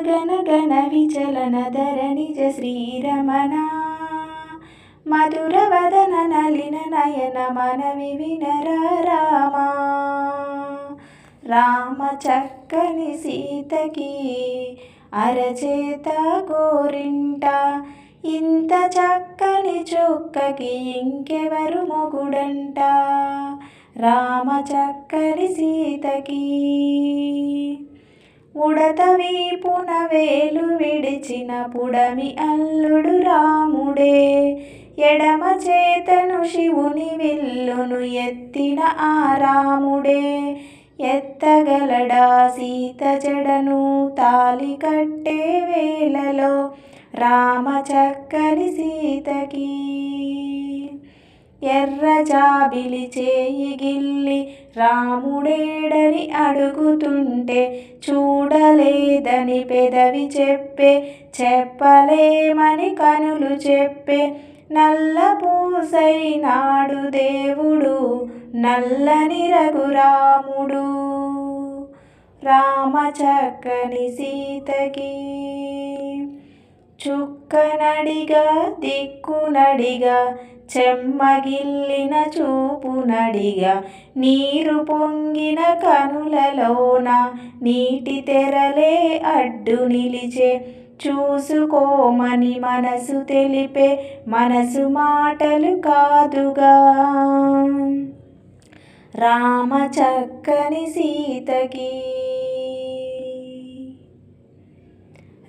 గణ గణ విచలన ధర నిజ శ్రీరమణ. మధుర వదన నలిన నయన మనవి వినరా రామా. రామ చక్కని సీతకి అరచేత గోరింట ఇంత చక్కని చుక్కకి ఇంకెవరు మొగుడంట? రామ చక్కని సీతకి ముడత వీపున వేలు విడిచిన పుడమి అల్లుడు రాముడే. ఎడమ చేతను శివుని విల్లును ఎత్తిన ఆ రాముడే. ఎత్తగలడా సీత జడను తాలి కట్టే వేలలో రామ చక్కని సీతకి. ఎర్ర జాబిలి చేయి గిల్లి రాముడేడని అడుగుతుంటే చూడలేదని పెదవి చెప్పే చెప్పలేమని కనులు చెప్పే నల్ల పూసైనాడు దేవుడు నల్లని రఘురాముడు. రామచక్కని సీతకి చుక్కనడిగా దిక్కునడిగా చెమ్మగిల్లిన చూపునడిగా నీరు పొంగిన కనులలోన నీటి తెరలే అడ్డు నిలిచే చూసుకోమని మనసు తెలిపే మనసు మాటలు కాదుగా. రామ చక్కని సీతకి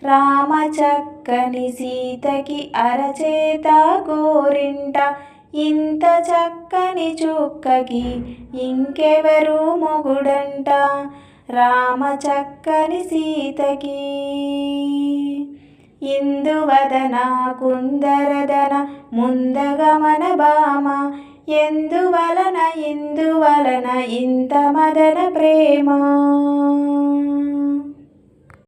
రామ చక్కని సీతకి అరచేత గోరింట ఇంత చక్కని చుక్కకి ఇంకెవరు మొగుడంట? రామ చక్కని సీతకి. ఇందువదన కుందరదన ముందగమన బామ. ఎందువలన ఇందువలన ఇంత మదన ప్రేమ?